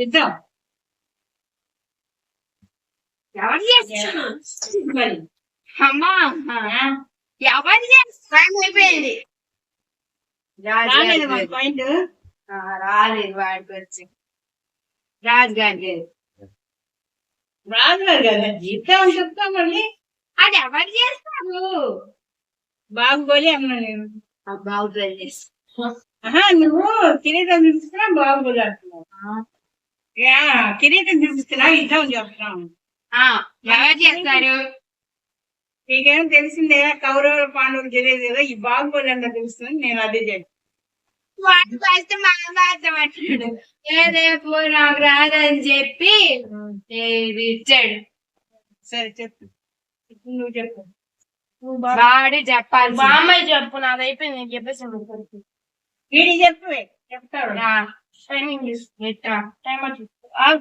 యుద్ధం ఎవరు మరి. అమ్మా. ఆ? ఎవరు చేస్తారు అయిపోయింది. రాలేదు మన పాయింట్. రాలేదు వాడికి వచ్చి. రాజు గారి రాదు కదా అని చెప్తా మళ్ళీ అది ఎవరు చేస్తారు? బాగుబలి అన్నా నేను. బాగుంది ఆహా నువ్వు చూపిస్తున్నా బాగుబలి అంటున్నావు. కిరీటం చూపిస్తున్నా యుద్ధం చెప్తున్నావు ఎవరు చేస్తారు? నీకేం తెలిసిందే కౌరవుల పాండవులు తెలియదు కదా ఈ బాగుబలి అన్న తెలుస్తుంది నేను అదే చెప్పాను వాడు ఫస్ట్ మహాభారతం అంటాడు ఏదేపు నాకు రాదని చెప్పి ఇచ్చాడు సరే చెప్పు. ఇప్పుడు నువ్వు చెప్పు. వాడు చెప్పాలి బామ్మాయి చెప్పు నాది అయిపోయింది నేను చెప్పేసాను వీడి చెప్పు చెప్తాడు. signing this with uh, time I'll